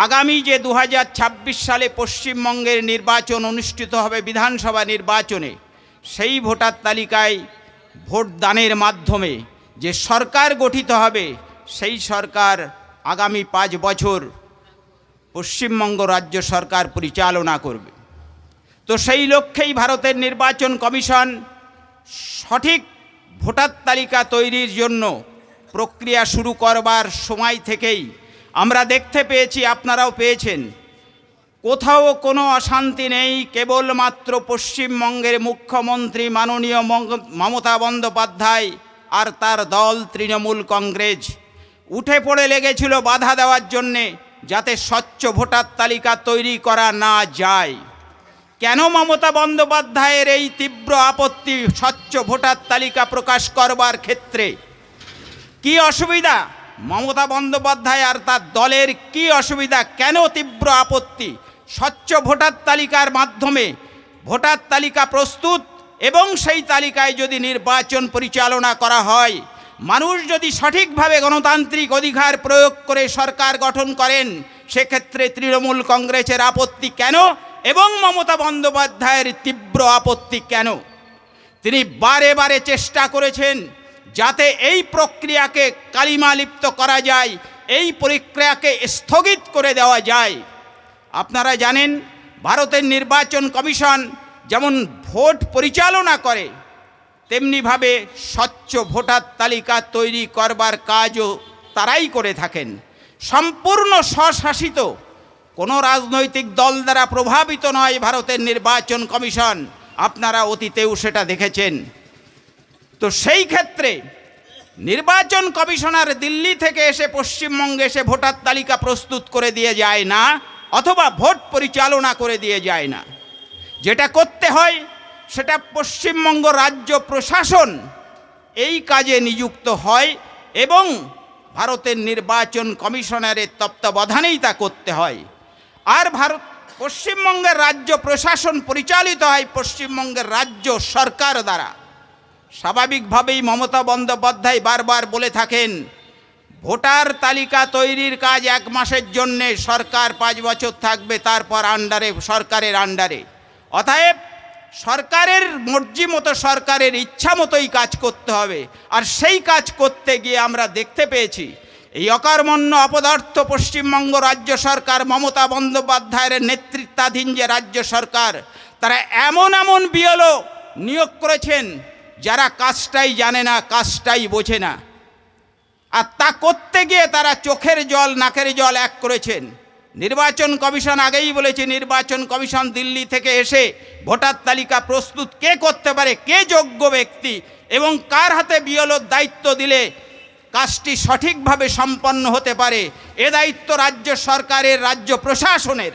আগামী যে দু হাজার ছাব্বিশ সালে পশ্চিমবঙ্গের নির্বাচন অনুষ্ঠিত হবে বিধানসভা নির্বাচনে, সেই ভোটার তালিকায় ভোটদানের মাধ্যমে যে সরকার গঠিত হবে, সেই সরকার আগামী পাঁচ বছর পশ্চিমবঙ্গ রাজ্য সরকার পরিচালনা করবে। তো সেই লক্ষ্যেই ভারতের নির্বাচন কমিশন সঠিক ভোটার তালিকা তৈরির জন্য প্রক্রিয়া শুরু করবার সময় থেকেই আমরা দেখতে পেয়েছি, আপনারাও পেয়েছেন। কোথাও কোনো অশান্তি নেই, কেবলমাত্র পশ্চিমবঙ্গের মুখ্যমন্ত্রী মাননীয় মমতা বন্দ্যোপাধ্যায় আর তার দল তৃণমূল কংগ্রেস। উঠে পড়ে লেগেছিল বাধা দেওয়ার জন্যে, যাতে স্বচ্ছ ভোটার তালিকা তৈরি করা না যায়। কেন মমতা বন্দ্যোপাধ্যায়ের এই তীব্র আপত্তি স্বচ্ছ ভোটার তালিকা প্রকাশ করবার ক্ষেত্রে? কি অসুবিধা? মমতা বন্দ্যোপাধ্যায় আর তার দলের কি অসুবিধা? কেন তীব্র আপত্তি? স্বচ্ছ ভোটার তালিকার মাধ্যমে ভোটার তালিকা প্রস্তুত এবং সেই তালিকায় যদি নির্বাচন পরিচালনা করা হয়, মানুষ যদি সঠিকভাবে গণতান্ত্রিক অধিকার প্রয়োগ করে সরকার গঠন করেন, সেক্ষেত্রে তৃণমূল কংগ্রেসের আপত্তি কেন এবং মমতা বন্দ্যোপাধ্যায়ের তীব্র আপত্তি কেন? তিনি বারে বারে চেষ্টা করেছেন যাতে এই প্রক্রিয়াকে কালিমালিপ্ত করা যায়, এই প্রক্রিয়াকে স্থগিত করে দেওয়া যায়। আপনারা জানেন, ভারতের নির্বাচন কমিশন যেমন ভোট পরিচালনা করে, তেমনিভাবে স্বচ্ছ ভোটার তালিকা তৈরি করবার কাজও তারাই করে থাকেন। সম্পূর্ণ স্বশাসিত, কোনো রাজনৈতিক দল দ্বারা প্রভাবিত নয় ভারতের নির্বাচন কমিশন। আপনারা অতীতেও সেটা দেখেছেন। তো সেই ক্ষেত্রে নির্বাচন কমিশনার দিল্লি থেকে এসে পশ্চিমবঙ্গে এসে ভোটার তালিকা প্রস্তুত করে দিয়ে যায় না, অথবা ভোট পরিচালনা করে দিয়ে যায় না। যেটা করতে হয়, সেটা পশ্চিমবঙ্গ রাজ্য প্রশাসন এই কাজে নিযুক্ত হয় এবং ভারতের নির্বাচন কমিশনারের তত্ত্বাবধানেই তা করতে হয়। আর ভারত, পশ্চিমবঙ্গের রাজ্য প্রশাসন পরিচালিত হয় পশ্চিমবঙ্গের রাজ্য সরকার দ্বারা। স্বাভাবিকভাবেই মমতা বন্দ্যোপাধ্যায় বারবার বলে থাকেন, ভোটার তালিকা তৈরির কাজ এক মাসের জন্যে সরকার পাঁচ বছর থাকবে, তারপর আন্ডারে, সরকারের আন্ডারে। অতএব সরকারের মর্জি মতো, সরকারের ইচ্ছা মতোই কাজ করতে হবে। আর সেই কাজ করতে গিয়ে আমরা দেখতে পেয়েছি, এই অকর্মণ্য অপদার্থ পশ্চিমবঙ্গ রাজ্য সরকার, মমতা বন্দ্যোপাধ্যায়ের নেতৃত্বাধীন যে রাজ্য সরকার, তারা এমন এমন বিয়লো নিয়োগ করেছেন যারা কাজটাই জানে না, কাজটাই বোঝে না। আর তা করতে গিয়ে তারা চোখের জল, নাকের জল এক করেছেন। নির্বাচন কমিশন আগেই বলেছে, নির্বাচন কমিশন দিল্লি থেকে এসে ভোটার তালিকা প্রস্তুত কে করতে পারে, কে যোগ্য ব্যক্তি, এবং কার হাতে বিয়লোর দায়িত্ব দিলে কাজটি সঠিকভাবে সম্পন্ন হতে পারে, এ দায়িত্ব রাজ্য সরকারের, রাজ্য প্রশাসনের।